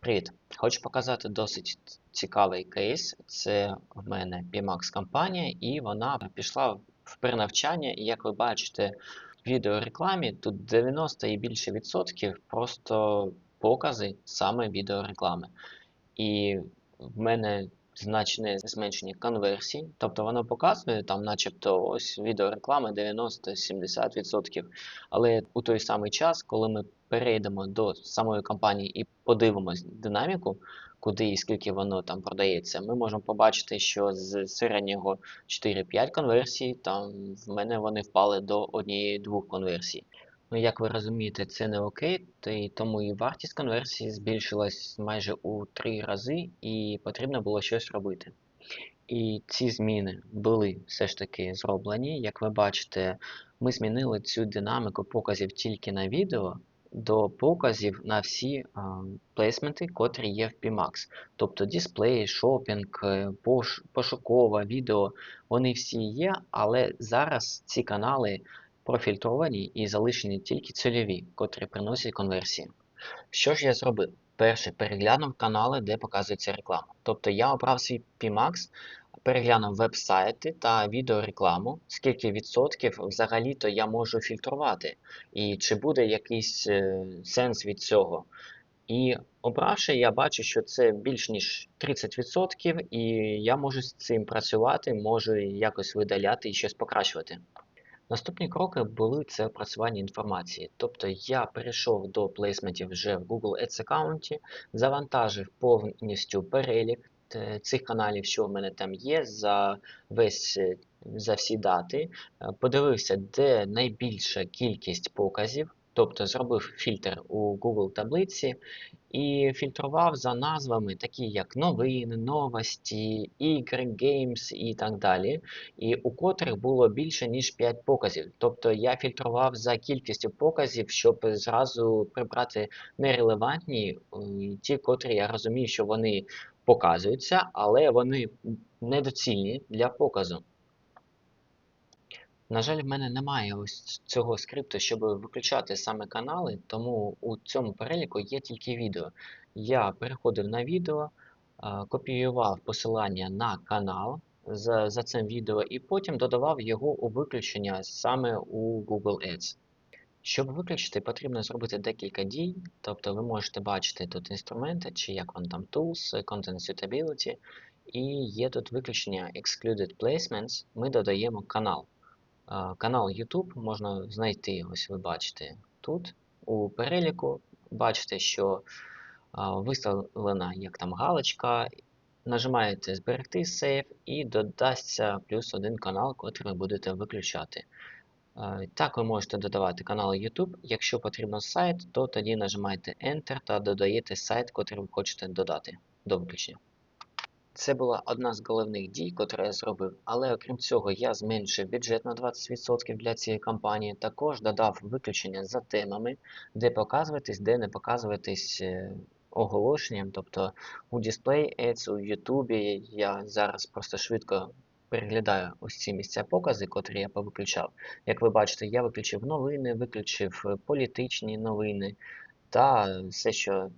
Привіт! Хочу показати досить цікавий кейс. Це в мене PMAX компанія, і вона пішла в перенавчання. І як ви бачите в відеорекламі, тут 90 і більше відсотків просто покази саме відеореклами. І в мене значне зменшення конверсій, тобто воно показує там, начебто, ось відеореклами 90-70%. Але у той самий час, коли ми перейдемо до самої компанії і подивимось динаміку, куди і скільки воно там продається, ми можемо побачити, що з середнього 4-5 конверсій, там в мене вони впали до однієї-двох конверсій. Ну, як ви розумієте, це не окей, тому і вартість конверсії збільшилась майже у 3 рази, і потрібно було щось робити. І ці зміни були все ж таки зроблені. Як ви бачите, ми змінили цю динаміку показів тільки на відео до показів на всі а, плейсменти, котрі є в PMAX. Тобто дисплей, шопінг, е, пош, пошукова, відео, вони всі є, але зараз ці канали профільтровані і залишені тільки цільові, котрі приносять конверсії. Що ж я зробив? Перше, переглянув канали, де показується реклама. Тобто я обрав свій PMAX, переглянув веб-сайти та відеорекламу, скільки відсотків взагалі-то я можу фільтрувати, і чи буде якийсь е, сенс від цього. І обравши, я бачу, що це більш ніж 30%, і я можу з цим працювати, можу якось видаляти і щось покращувати. Наступні кроки були це опрацювання інформації. Тобто я перейшов до плейсментів вже в Google Ads аккаунті, завантажив повністю перелік е, цих каналів, що в мене там є, за весь е, за всі дати. Е, Подивився, де найбільша кількість показів. Тобто зробив фільтр у Google таблиці і фільтрував за назвами, такі як новини, новості, ігри, геймс і так далі, і у котрих було більше ніж 5 показів. Тобто я фільтрував за кількістю показів, щоб зразу прибрати нерелевантні, е, ті, котрі я розумію, що вони показуються, але вони недоцільні для показу. На жаль, в мене немає ось цього скрипту, щоб виключати саме канали, тому у цьому переліку є тільки відео. Я переходив на відео, копіював посилання на канал за, за цим відео і потім додавав його у виключення саме у Google Ads. Щоб виключити, потрібно зробити декілька дій, тобто ви можете бачити тут інструменти, чи як вони там Tools, Content Suitability, і є тут виключення Excluded Placements, ми додаємо канал. Канал YouTube можна знайти, ось ви бачите тут у переліку. Бачите, що виставлена як там галочка. Нажимаєте Зберегти Save і додасться плюс один канал, який ви будете виключати. Так, ви можете додавати канал YouTube. Якщо потрібно сайт, то тоді нажимаєте Enter та додаєте сайт, який ви хочете додати до виключення. Це була одна з головних дій, котру я зробив, але окрім цього, я зменшив бюджет на 20% для цієї кампанії. Також додав виключення за темами, де показуватись, де не показуватись е, оголошенням. Тобто у Display Ads, у YouTube я зараз просто швидко переглядаю ось ці місця покази, котрі я повиключав. Як ви бачите, я виключив новини, виключив е, політичні новини та все, що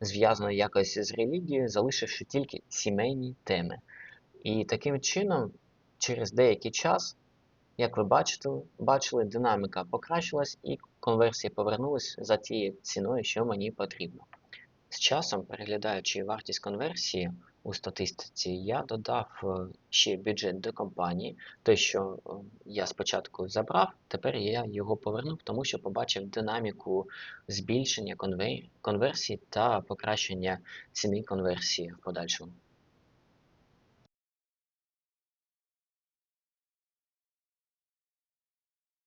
зв'язано якось з релігією, залишивши тільки сімейні теми. І таким чином, через деякий час, як ви бачите, бачили, динаміка покращилась і конверсія повернулась за тією ціною, що мені потрібно. З часом, переглядаючи вартість конверсії у статистиці, я додав е, ще бюджет до компанії. Те, що е, я спочатку забрав, тепер я його повернув, тому що побачив динаміку збільшення конверсії та покращення ціни конверсії в подальшому.